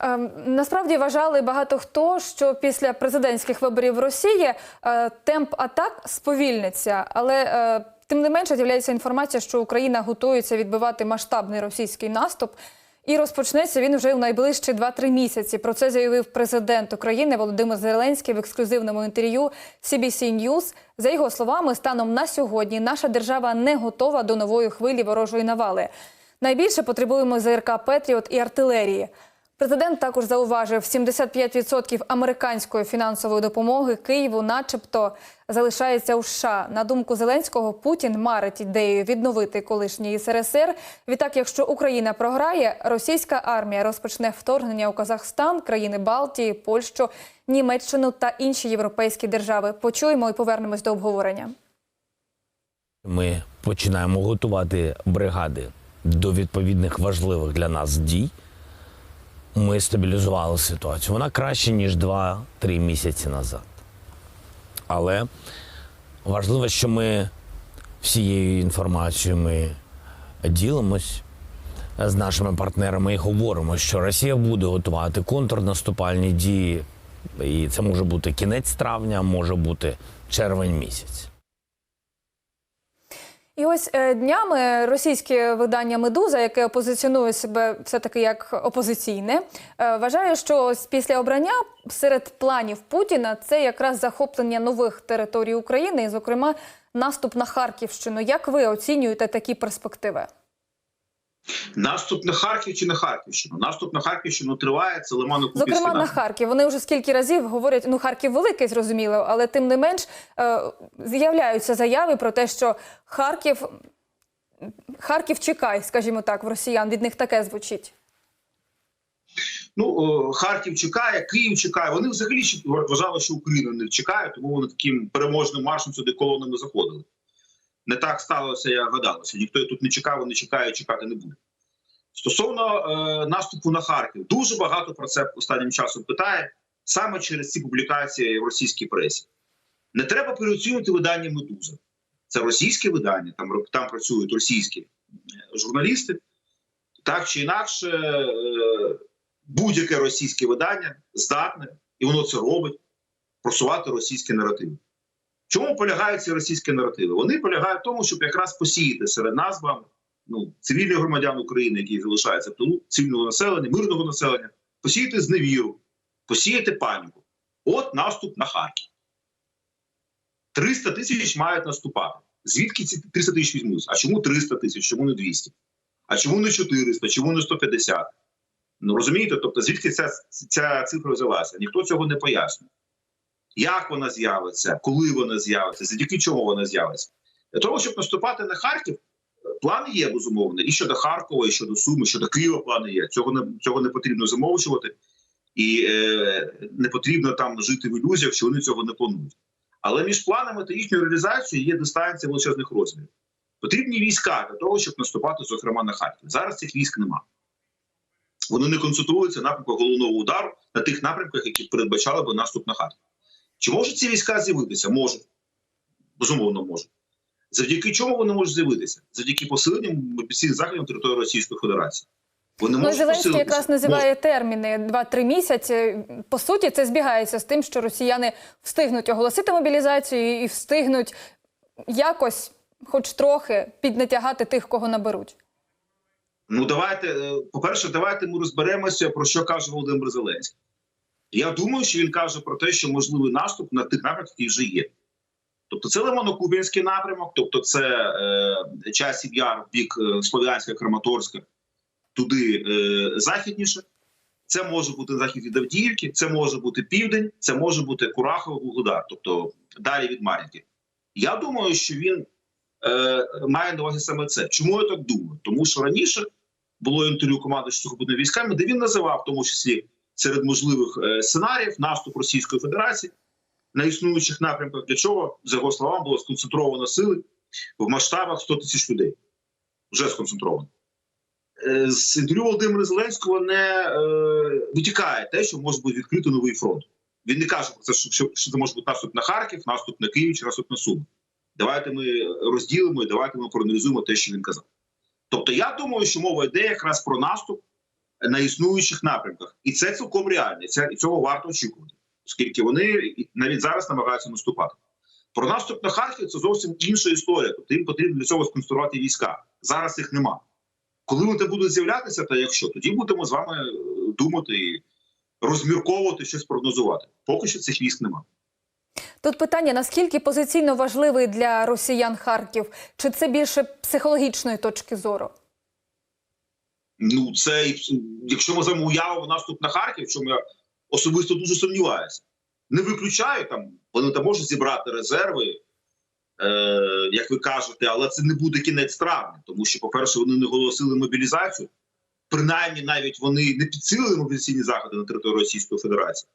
Ем, Насправді вважали багато хто, що після президентських виборів в Росії е, темп атак сповільниться, але е, тим не менше з'являється інформація, що Україна готується відбивати масштабний російський наступ. І розпочнеться він вже у найближчі 2-3 місяці. Про це заявив президент України Володимир Зеленський в ексклюзивному інтерв'ю CBC News. За його словами, станом на сьогодні наша держава не готова до нової хвилі ворожої навали. Найбільше потребуємо ЗРК Петріот і артилерії. Президент також зауважив, 75% американської фінансової допомоги Києву, начебто, залишається у США. На думку Зеленського, Путін марить ідею відновити колишній СРСР. Відтак, якщо Україна програє, російська армія розпочне вторгнення у Казахстан, країни Балтії, Польщу, Німеччину та інші європейські держави. Почуємо і повернемось до обговорення. Ми починаємо готувати бригади до відповідних важливих для нас дій. Ми стабілізували ситуацію. Вона краще, ніж 2-3 місяці назад. Але важливо, що ми всією інформацією ми ділимось з нашими партнерами і говоримо, що Росія буде готувати контрнаступальні дії. І це може бути кінець травня, може бути червень місяць. І ось е, днями російське видання Медуза, яке позиціонує себе все таки як опозиційне, е, вважає, що після обрання серед планів Путіна це якраз захоплення нових територій України, і, зокрема, наступ на Харківщину. Як ви оцінюєте такі перспективи? Наступ на Харків чи на Харківщину? Наступ на Харківщину триває. Це Лимано-Купівський Зокрема, на. Харків. Вони вже скільки разів говорять, ну Харків великий, зрозуміло, але тим не менш е, з'являються заяви про те, що Харків, Харків чекай, скажімо так, в росіян. Від них таке звучить. Ну Харків чекає, Київ чекає. Вони взагалі вважали, що Україна не чекає, тому вони таким переможним маршем сюди колонами заходили. Не так сталося, як гадалося. Ніхто тут не чекав, не чекає, чекати не буде. Стосовно е, наступу на Харків, дуже багато про це останнім часом питає саме через ці публікації в російській пресі. Не треба переоцінювати видання Медуза. Це російське видання, там, там працюють російські е, журналісти. Так чи інакше, е, будь-яке російське видання здатне, і воно це робить, просувати російські наративи. Чому полягають ці російські наративи? Вони полягають в тому, щоб якраз посіяти серед нас вами ну, цивільних громадян України, які залишаються в цивільного населення, мирного населення, посіяти зневіру, посіяти паніку. От наступ на Харків. 300 тисяч мають наступати. Звідки ці 300 тисяч візьмуться? А чому 300 тисяч? Чому не 200? А чому не 400? Чому не 150? Ну розумієте, тобто звідки ця, ця цифра взялася? Ніхто цього не пояснює. Як вона з'явиться, коли вона з'явиться, завдяки чому вона з'явиться? Для того, щоб наступати на Харків, плани є безумовно. І щодо Харкова, і щодо Суми, щодо Києва плани є. Цього не цього не потрібно замовчувати, і е, не потрібно там жити в ілюзіях, що вони цього не планують. Але між планами та їхньою реалізацією є дистанція величезних розмірів. Потрібні війська для того, щоб наступати, зокрема, на Харків. Зараз цих військ немає. Вони не концентруються на напрямках головного удару на тих напрямках, які передбачали би наступ на Харків. Чи можуть ці війська з'явитися? Можуть. Безумовно, можуть. Завдяки чому вони можуть з'явитися? Завдяки посиленню мобілізаційних заходів на території Російської Федерації. Вони Ну, Зеленський якраз називає терміни 2-3 місяці. По суті, це збігається з тим, що росіяни встигнуть оголосити мобілізацію і встигнуть якось, хоч трохи, піднатягати тих, кого наберуть. Ну давайте, е, по-перше, давайте ми розберемося, про що каже Володимир Зеленський. Я думаю, що він каже про те, що можливий наступ на тих напрямках, які вже є. Тобто це Лимонокубінський напрямок, тобто це е, часів яр бік е, Слов'янська, Краматорська, туди е, західніше. Це може бути захід від Авдіївки, це може бути південь, це може бути Курахово, Вугледар, тобто далі від Мар'їнки. Я думаю, що він е, має на увазі саме це. Чому я так думаю? Тому що раніше було інтерв'ю команди сухопутними військами, де він називав, в тому числі серед можливих е, сценаріїв, наступ Російської Федерації на існуючих напрямках, для чого, за його словами, було сконцентровано сили в масштабах 100 тисяч людей. Вже сконцентровано. Е, З інтерв'ю Володимира Зеленського не е, витікає те, що може бути відкрито новий фронт. Він не каже про це, що, що, це може бути наступ на Харків, наступ на Київ чи наступ на Суми. Давайте ми розділимо і давайте ми проаналізуємо те, що він казав. Тобто, я думаю, що мова йде якраз про наступ на існуючих напрямках. І це цілком реально. Це, і цього варто очікувати, оскільки вони навіть зараз намагаються наступати. Про наступ на Харків це зовсім інша історія. Тобто їм потрібно для цього сконструювати війська. Зараз їх нема. Коли вони будуть з'являтися, та якщо тоді будемо з вами е, думати і розмірковувати щось прогнозувати. Поки що цих військ нема. Тут питання: наскільки позиційно важливий для росіян Харків? Чи це більше психологічної точки зору? Ну це якщо ми вами уявимо наступ на Харків, чому я особисто дуже сумніваюся. Не виключаю там, вони там можуть зібрати резерви, е, як ви кажете, але це не буде кінець травня, тому що, по-перше, вони не оголосили мобілізацію. Принаймні, навіть вони не підсилили мобілізаційні заходи на території Російської Федерації.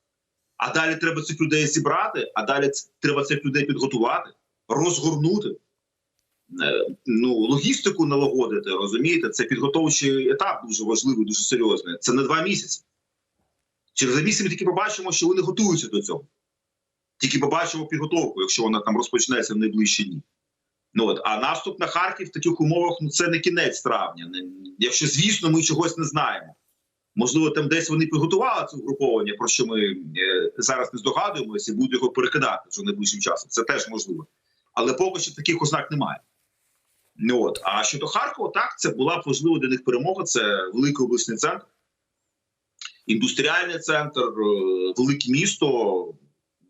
А далі треба цих людей зібрати, а далі треба цих людей підготувати, розгорнути. Е, ну, логістику налагодити, розумієте, це підготовчий етап дуже важливий, дуже серйозний. Це не два місяці. Через місяць ми тільки побачимо, що вони готуються до цього. Тільки побачимо підготовку, якщо вона там розпочнеться в найближчі дні. Ну, от. А наступ на Харків в таких умовах ну, це не кінець травня. Якщо, звісно, ми чогось не знаємо. Можливо, там десь вони підготували це угруповання, про що ми е, зараз не здогадуємося, і будуть його перекидати вже найближчим часом. Це теж можливо. Але поки що таких ознак немає. Ну, от. А щодо Харкова, так, це була б важлива для них перемога. Це великий обласний центр, індустріальний центр, е, велике місто.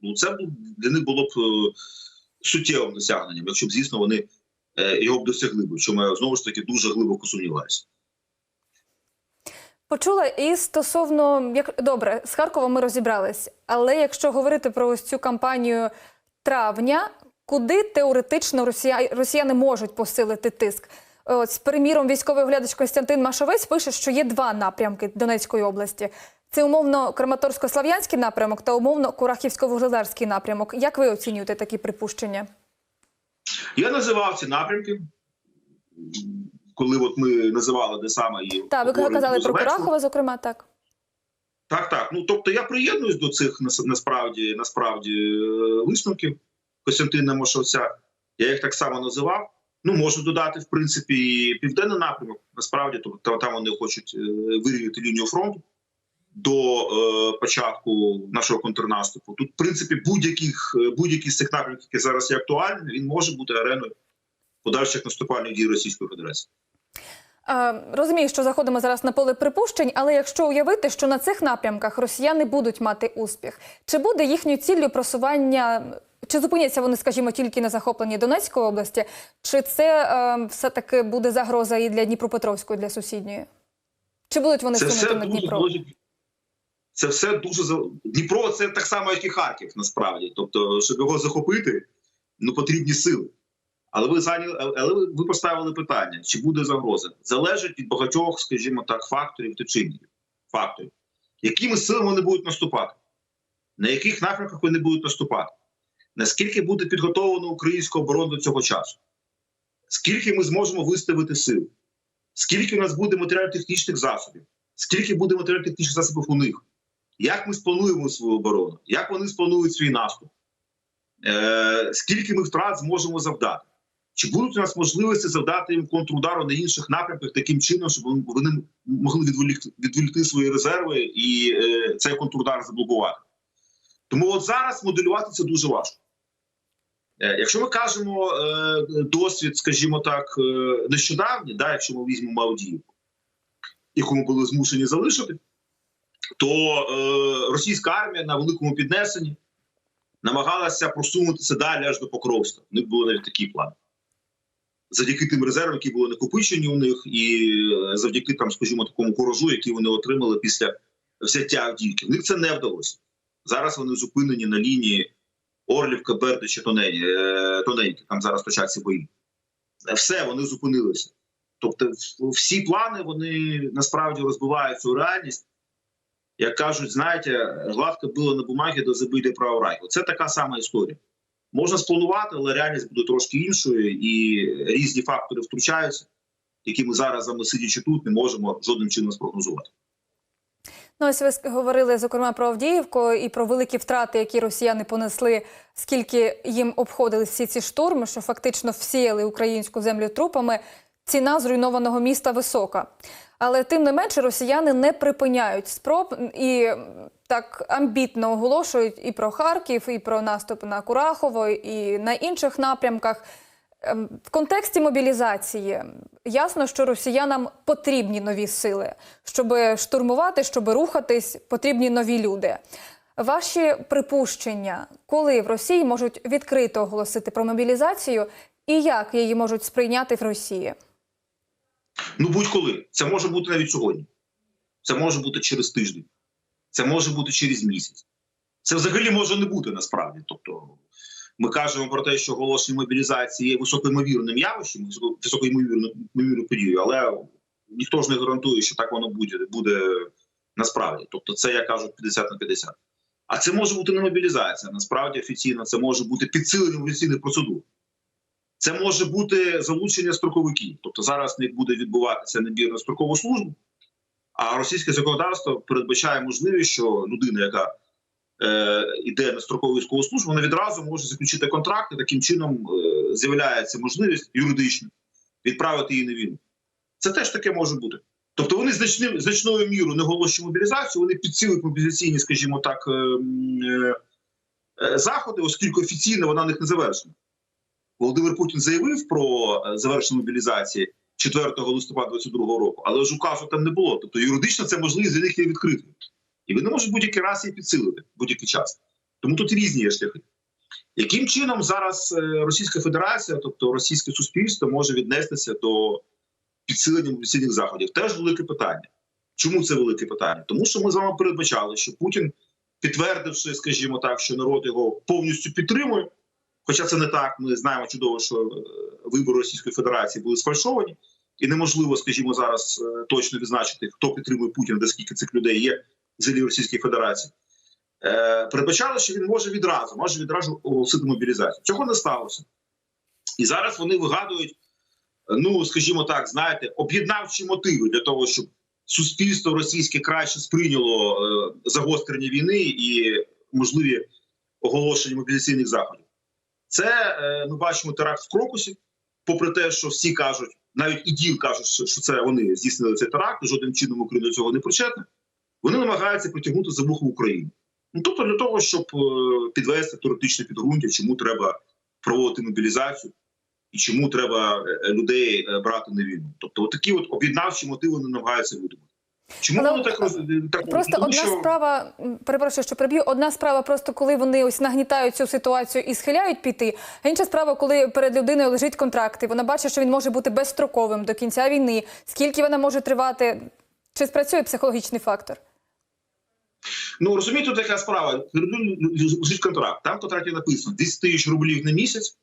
Ну, це для них було б е, суттєвим досягненням, якщо б, звісно, вони е, його б досягли б, чому я знову ж таки дуже глибоко сумніваюся. Почула і стосовно як добре, з Харкова ми розібрались. Але якщо говорити про ось цю кампанію травня, куди теоретично росія... росіяни можуть посилити тиск? От, з приміром, військовий оглядач Костянтин Машовець пише, що є два напрямки Донецької області. Це умовно Краматорсько-Слав'янський напрямок та умовно Курахівсько-Вугледарський напрямок. Як ви оцінюєте такі припущення? Я називав ці напрямки, коли от ми називали де саме і Так, ви казали про Курахова, зокрема, так. Так, так. Ну тобто я приєднуюсь до цих насправді насправді е, висновків Костянтина Мошовця. Я їх так само називав. Ну можу додати в принципі і південний напрямок. Насправді, тобто там вони хочуть е, вирівняти лінію фронту до е, початку нашого контрнаступу. Тут, в принципі, будь-яких е, будь-який з цих напрямків, який зараз є актуальний, він може бути ареною подальших наступальних дій Російської Федерації. Е, Розумію, що заходимо зараз на поле припущень, але якщо уявити, що на цих напрямках росіяни будуть мати успіх, чи буде їхньою ціллю просування, чи зупиняться вони, скажімо, тільки на захопленні Донецької області, чи це е, все-таки буде загроза і для Дніпропетровської, для сусідньої? Чи будуть вони сунути все на дуже Дніпро? залежить. Це все дуже Дніпро це так само, як і Харків, насправді. Тобто, щоб його захопити, ну потрібні сили. Але ви зайняли, але ви поставили питання: чи буде загроза? Залежить від багатьох, скажімо так, факторів та чинників. Факторів, якими силами вони будуть наступати, на яких напрямках вони будуть наступати, наскільки буде підготовлено українська оборона до цього часу, скільки ми зможемо виставити сил, скільки у нас буде матеріально-технічних засобів, скільки буде матеріально-технічних засобів у них, як ми сплануємо свою оборону, як вони спланують свій наступ, е, скільки ми втрат зможемо завдати. Чи будуть у нас можливості завдати їм контрудару на інших напрямках таким чином, щоб вони могли відволікти, відволікти свої резерви і е, цей контрудар заблокувати? Тому от зараз моделювати це дуже важко. Е, Якщо ми кажемо е, досвід, скажімо так, е, нещодавній, да, якщо ми візьмемо Авдіївку, яку ми були змушені залишити, то російська армія на великому піднесенні намагалася просунутися далі аж до Покровська. У них були навіть такі плани. Завдяки тим резервам, які були накопичені у них, і завдяки там, скажімо, такому куражу, який вони отримали після взяття Авдіївки. В них це не вдалося. Зараз вони зупинені на лінії Орлівка, Бердича, Тонені, е, Тоненьки. Там зараз точаться бої. Е, Все, вони зупинилися. Тобто, всі плани вони насправді розбиваються у реальність. Як кажуть, знаєте, гладко було на бумагі до забиде право райку. Це така сама історія. Можна спланувати, але реальність буде трошки іншою, і різні фактори втручаються, які ми зараз, сидячи тут, не можемо жодним чином спрогнозувати. Ну, ось ви говорили зокрема про Авдіївку і про великі втрати, які росіяни понесли, скільки їм обходили всі ці штурми, що фактично всіяли українську землю трупами. Ціна зруйнованого міста висока. Але тим не менше росіяни не припиняють спроб і так амбітно оголошують і про Харків, і про наступ на Курахово, і на інших напрямках. Ем, В контексті мобілізації ясно, що росіянам потрібні нові сили, щоб штурмувати, щоб рухатись, потрібні нові люди. Ваші припущення, коли в Росії можуть відкрито оголосити про мобілізацію, і як її можуть сприйняти в Росії? Ну будь-коли. Це може бути навіть сьогодні. Це може бути через тиждень. Це може бути через місяць. Це взагалі може не бути насправді. Тобто, ми кажемо про те, що оголошення мобілізації є високоймовірним явищем, високо- високоймовірною подією, але ніхто ж не гарантує, що так воно буде, буде насправді. Тобто, це як кажуть 50 на 50. А це може бути не мобілізація. Насправді офіційно це може бути підсилення мобілізаційних процедур. Це може бути залучення строковиків. Тобто зараз не буде відбуватися набір на строкову службу, а російське законодавство передбачає можливість, що людина, яка йде на строкову військову службу, вона відразу може заключити контракт, і таким чином е, з'являється можливість юридично відправити її на війну. Це теж таке може бути. Тобто вони значним, значною мірою не оголошують мобілізацію, вони підсилюють мобілізаційні, скажімо так, е, е, е, заходи, оскільки офіційно вона в них не завершена. Володимир Путін заявив про е, завершення мобілізації 4 листопада 2022 року, але ж указу там не було. Тобто юридично це можливість для них є відкритою. І вони можуть будь-який раз її підсилити будь-який час. Тому тут різні є шляхи. Яким чином зараз е, Російська Федерація, тобто російське суспільство, може віднестися до підсилення мобілізаційних заходів? Теж велике питання. Чому це велике питання? Тому що ми з вами передбачали, що Путін, підтвердивши, скажімо так, що народ його повністю підтримує, Хоча це не так, ми знаємо чудово, що е, вибори Російської Федерації були сфальшовані, і неможливо, скажімо, зараз е, точно відзначити, хто підтримує Путіна, де скільки цих людей є взагалі Російській Федерації. Е, передбачали, що він може відразу, може відразу оголосити мобілізацію. Цього не сталося. І зараз вони вигадують, ну скажімо так, знаєте, об'єднавчі мотиви для того, щоб суспільство російське краще сприйняло е, загострення війни і можливі оголошення мобілізаційних заходів. Це е, ми бачимо теракт в Крокусі, попри те, що всі кажуть, навіть іділ кажуть, що, це вони здійснили цей теракт, жодним чином Україна цього не причетна. Вони намагаються притягнути за вухо Україну. Ну тобто для того, щоб е, підвести теоретичне підґрунтя, чому треба проводити мобілізацію і чому треба е, людей е, брати на війну. Тобто, такі от об'єднавчі мотиви вони намагаються видумати. Чому Але воно так роз так Просто Тому одна що- справа, перепрошую, що приб'ю. Одна справа, просто коли вони ось нагнітають цю ситуацію і схиляють піти. А інша справа, коли перед людиною лежить контракт, і вона бачить, що він може бути безстроковим до кінця війни. Скільки вона може тривати? Чи спрацює психологічний фактор? Ну розумієте, тут яка справа. Лежить контракт. Там в контракті написано 10 тисяч рублів на місяць.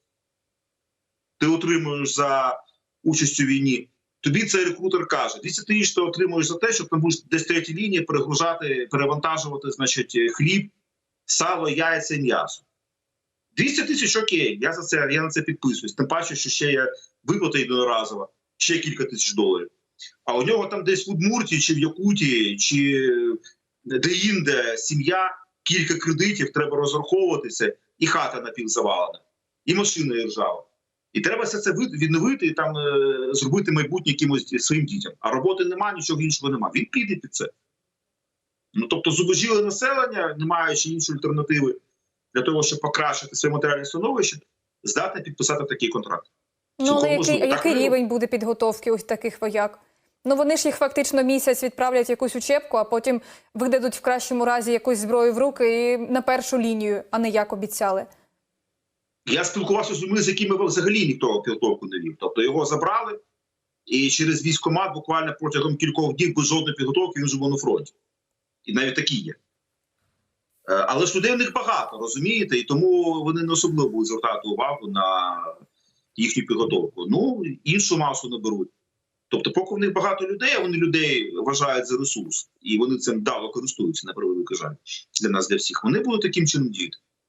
Ти отримуєш за участь у війні. Тобі цей рекрутер каже: 10 тисяч ти отримуєш за те, щоб там будеш десь третій лінії перегружати, перевантажувати, значить, хліб, сало, яйця, і м'ясо. 200 тисяч окей, я за це я на це підписуюсь. Тим паче, що ще є виплата єдиноразова, ще кілька тисяч доларів. А у нього там десь в Удмуртії, чи в Якутії, чи де-інде сім'я, кілька кредитів, треба розраховуватися, і хата напівзавалена, і машина є ржава. І треба все це відновити і там е, зробити майбутнє якимось своїм дітям. А роботи немає, нічого іншого немає. Він піде під це. Ну тобто, зубожіле населення, не маючи іншої альтернативи для того, щоб покращити своє матеріальне становище, здатне підписати такий контракт. Ну але який. Який рівень буде підготовки ось таких вояк? Ну вони ж їх фактично місяць відправлять якусь учебку, а потім видадуть в кращому разі якусь зброю в руки і на першу лінію, а не як обіцяли. Я спілкувався з людьми, з якими взагалі ніхто підготовку не вів. Тобто його забрали, і через військкомат буквально протягом кількох днів без жодної підготовки він вже був на фронті. І навіть такі є. Е, Але ж людей в них багато, розумієте, і тому вони не особливо будуть звертати увагу на їхню підготовку. Ну, іншу масу не беруть. Тобто, поки в них багато людей, а вони людей вважають за ресурс, і вони цим дало користуються на превеликий жаль для нас, для всіх. Вони будуть таким чином діяти.